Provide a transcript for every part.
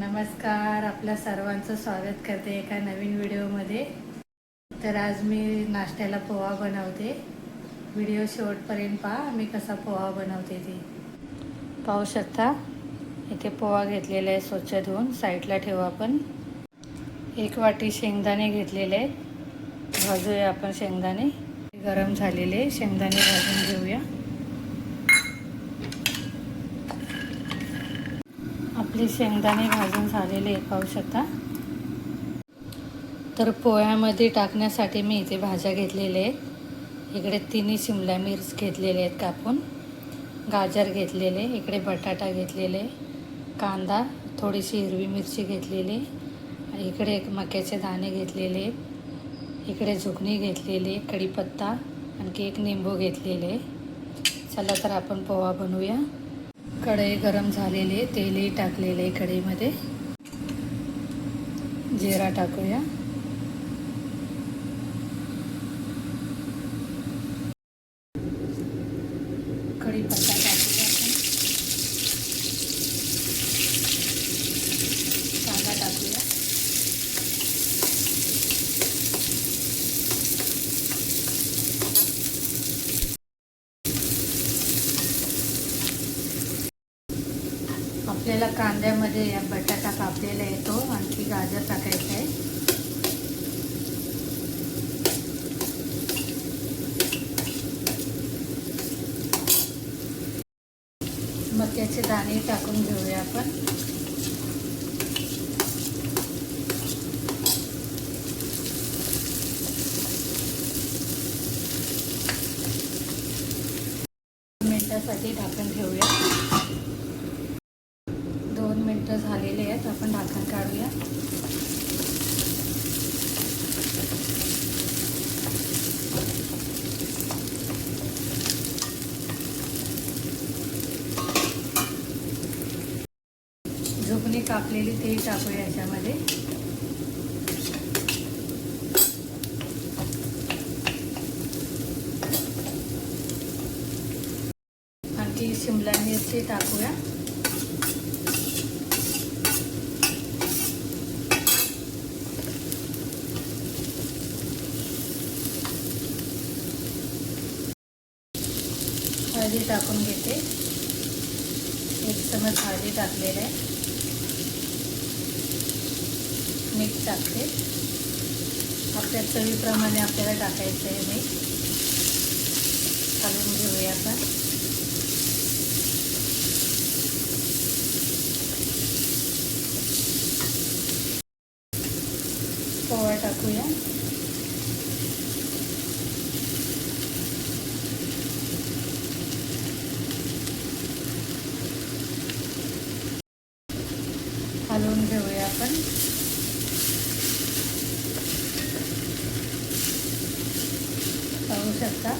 नमस्कार आपल्या सर्वांचं स्वागत करते एका नवीन व्हिडिओमध्ये. तर आज मी नाश्त्याला पोहा बनवते. व्हिडिओ शेवटपर्यंत पहा मी कसा पोहा बनवते ते. पाहू शकता इथे पोहा घेतलेला आहे स्वच्छ धुवून साईडला ठेवू आपण. एक वाटी शेंगदाणे घेतलेले आहे भाजूया आपण शेंगदाणे. गरम झालेले शेंगदाणे भाजून घेऊया. आपले शेंगदाणे भाजून झालेले पाहू शकता तर पोह्यामध्ये टाकण्यासाठी मी इथे भाज्या घेतलेल्या आहेत. इकडे तिन्ही शिमला मिर्च घेतलेले आहेत कापून. गाजर घेतलेले इकडे बटाटा घेतलेले कांदा थोडीशी हिरवी मिरची घेतलेली इकडे एक मक्याचे दाणे घेतलेले इकडे झुकणी घेतलेली कढीपत्ता आणखी एक निंबू घेतलेले. चला तर आपण पोहा बनवूया. कढई गरम झालेली तेलही टाकलेले आहे कढईमध्ये. जिरा टाकूया. कढीपत्ता टाकूया आपण कांदा टाकूया आपल्याला कांद्यामध्ये या बटाटा कापलेला येतो. आणखी गाजर टाकायचं आहे. मक्याचे दाणे टाकून घेऊया आपण. मिनटासाठी ढाकण ठेवूया. दोन झालेले आहेत आपण ढाकण काढूया. झोपणी कापलेली तेही टाकूया याच्यामध्ये. आणखी शिमला मिरची टाकूया. हळदी टाकून घेते. एक चमच हळदी टाकलेलं आहे. मीठ टाकते. आपल्या चवीप्रमाणे आपल्याला टाकायचं आहे मीठ घालून घेऊया आपण पोहा टाकूया हलवून घेऊया आपण. पाहू शकता.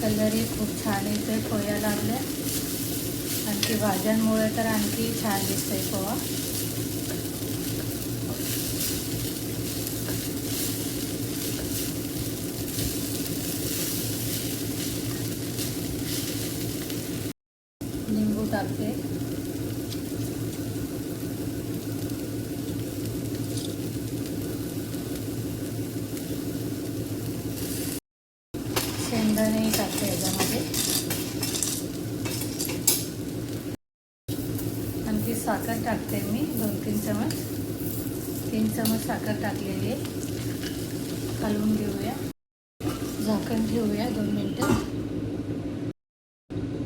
कलरही खूप छान येतोय पोह्या लागल्या. आणखी भाज्यांमुळे तर आणखी छान दिसतोय पोहा. लिंबू टाकते. शेंगदाणे टाकते याच्यामध्ये. आणखी साखर टाकते मी दोन तीन चमच. तीन चमच साखर टाकलेली आहे. हलवून घेऊया. झाकण ठेवूया दोन मिनटं.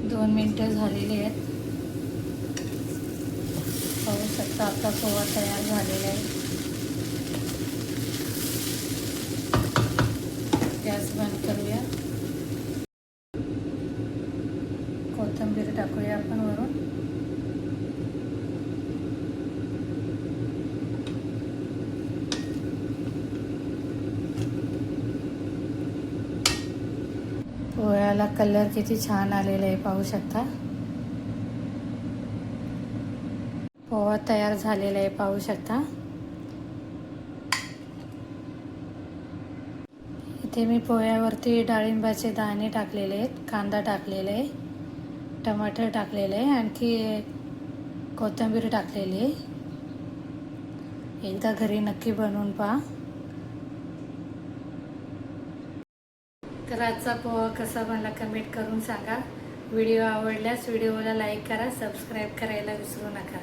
दोन मिनटं झालेली आहेत. पाहू शकता आता पोहा तयार झालेला आहे. गॅस बंद कोथिंबीर टाकूया आपण वरून. पोह्याला कलर किती छान आलेला आहे पाहू शकता. पोहा तयार झालेला आहे पाहू शकता. इथे मी पोह्यावरती डाळिंबाचे दाणे टाकलेले आहेत कांदा टाकलेले आहे. टमाटर टाकलेले आहे. आणखी कोथिंबीर टाकलेली आहे. एकदा घरी नक्की बनवून पहा. तर आजचा पोहा कसा मला कमेंट करून सांगा. व्हिडिओ आवडल्यास व्हिडिओला लाईक करा सबस्क्राईब करायला विसरू नका.